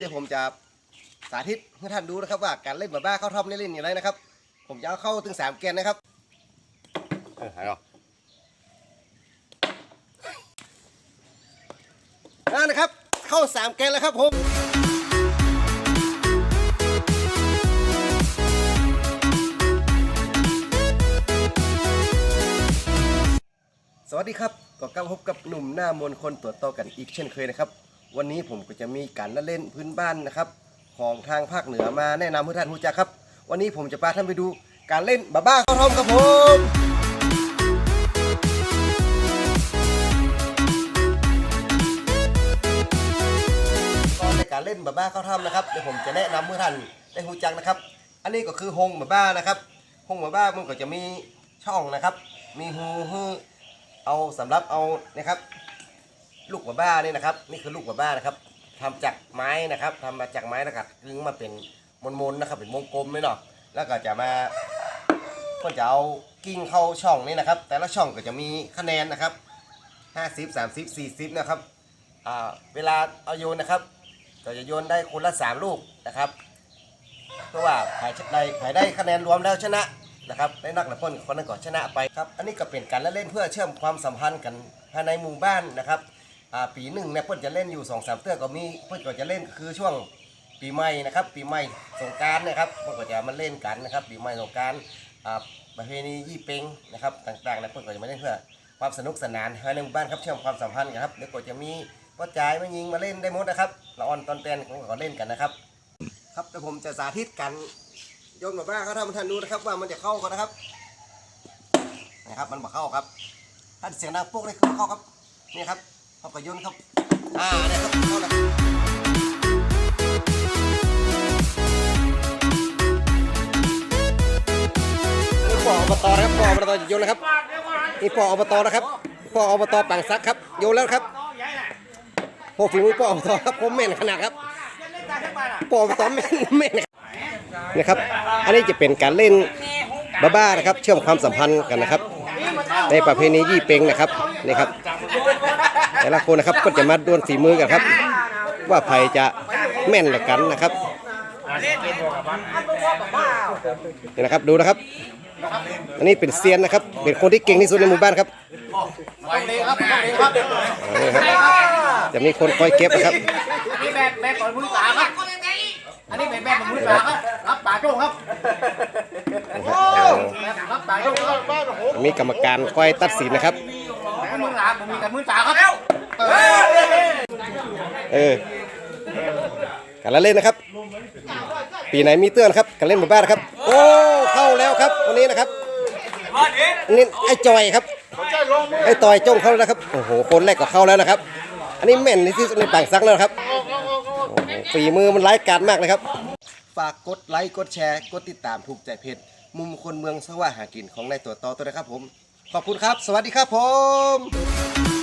เดี๋ยวผมจะสาธิตให้ท่านดูนะครับว่าการเล่นแบบบ้าเข้าท่อมเล่นๆอย่างไรนะครับ ผมจะเอาเข้าถึงสามแกนนะครับเออหายหรอนั่นนะครับ เข้าสามแกนแล้วครับผมสวัสดีครับก็กลับพบกับหนุ่มหน้ามนคนตัวโตกันอีกเช่นเคยนะครับ วันนี้ผมก็จะมีการละเล่นพื้นบ้านนะครับ ของทางภาคเหนือมาแนะนำให้ท่านรู้จักครับ วันนี้ผมจะพาท่านไปดูการเล่นบ้าบ้าเข้าทอมครับผมก็ในการเล่นบ้าบ้าเข้าทอมนะครับเดี๋ยวผมจะแนะนำให้ท่านได้รู้จักนะครับ อันนี้ก็คือฮงบ้าบ้านะครับฮงบ้าบ้ามันก็จะมีช่องนะครับ มีฮูฮือเอาสำหรับเอานะครับ ลูกหมาบ้านี่นะครับ นี่คือลูกหมาบ้านะครับทำจากไม้นะครับทำมาจากไม้นะครับกึงมาเป็นมนๆนะครับ เป็นวงกลมไหมเนาะแล้วก็จะมาก็จะเอากิ้งเข้าช่องนี่นะครับ แต่ละช่องก็จะมีคะแนนนะครับ50 30 40นะครับอ่าเวลาเอาโยนนะครับ ก็จะโยนได้คนละ 3 ลูกนะครับเพราะว่าใครได้ใครได้คะแนนรวมแล้วชนะนะครับได้นักละพ้นคนนั้นก็ชนะไปครับ อันนี้ก็เป็นการละเล่นเพื่อเชื่อมความสัมพันธ์กันภายในหมู่บ้านนะครับ อ่าปีหนึ่งเนี่ยเพื่นจะเล่นอยู่2องสามเตื้อก็มีเพื่นก็จะเล่นคือช่วงปีใหม่นะครับ ปีใหม่สงกรารนะครับเพื่นก็จะมาเล่นกันนะครับ ปีใหม่สงกรารอ่าประเพณียี่เป็งนะครับต่างๆนะเพื่นก็จะมาเล่นเพื่อความสนุกสนานภายในหมู่บ้านครับเชื่อมความสัมพันธ์กันครับเดี๋ยวก็จะมีพ่อจ่ายมายิงมาเล่นได้หมดนะครับละออนตอนแตนของก็เล่นกันนะครับ ครับแต่ผมจะสาธิตกันโยนแบบบ้าเขาทำท่านดูนะครับ ว่ามันจะเข้ากันนะครับนะครับ มันบอกเข้าครับท่านเสียงดังปุ๊กนี่คือเข้าครับนี่ครับ เขาก็โยนครับ อ่าเนี่ยครับเข้าแล้วนี่ปออบตนะครับปออบตจะโยนนะครับนี่ปออบตนะครับปออบตปังซักครับโยนแล้วครับโอ้ฝีมือปออบตครับผมเม่นขนาดครับปอมตอมแม่นแม่นนะครับ อันนี้จะเป็นการเล่นบ้าๆนะครับ เชื่อมความสัมพันธ์กันนะครับ ในประเพณียี่เป็งนะครับนี่ครับ แต่ละคนนะครับก็จะมาดวลฝีมือกันครับ ว่าใครจะแม่นละกันนะครับนี่นะครับดูนะครับ อันนี้เป็นเซียนนะครับ เป็นคนที่เก่งที่สุดในหมู่บ้านครับจะมีคนคอยเก็บนะครับอันี่แบบแบบก่อนมือสาครับอันนี้แบบแบบมือสาครับรับป่าโจ้งครับ มีกรรมการคอยตัดสินนะครับแบบมือสาผมมีกับมือสาครับเออการละเล่นนะครับ ปีไหนมีเตือนครับการเล่นหมู่บ้านนะครับ โอ้เข้าแล้วครับวันนี้นะครับนี่ไอ้จอยครับไอ้ต่อยจงเข้าแล้วนะครับโอ้โหคนแรกก็เข้าแล้วนะครับ อันนี้แม่นที่สุดในป่างซักแล้วนะครับโอ้โหฝีมือมันร้ายกาจมากเลยครับ ฝากกดไลค์กดแชร์ กดติดตามถูกใจเพจ มุมคนเมืองสว่าหากินของนายตัวต่อตัวนะครับผม ขอบคุณครับ สวัสดีครับผม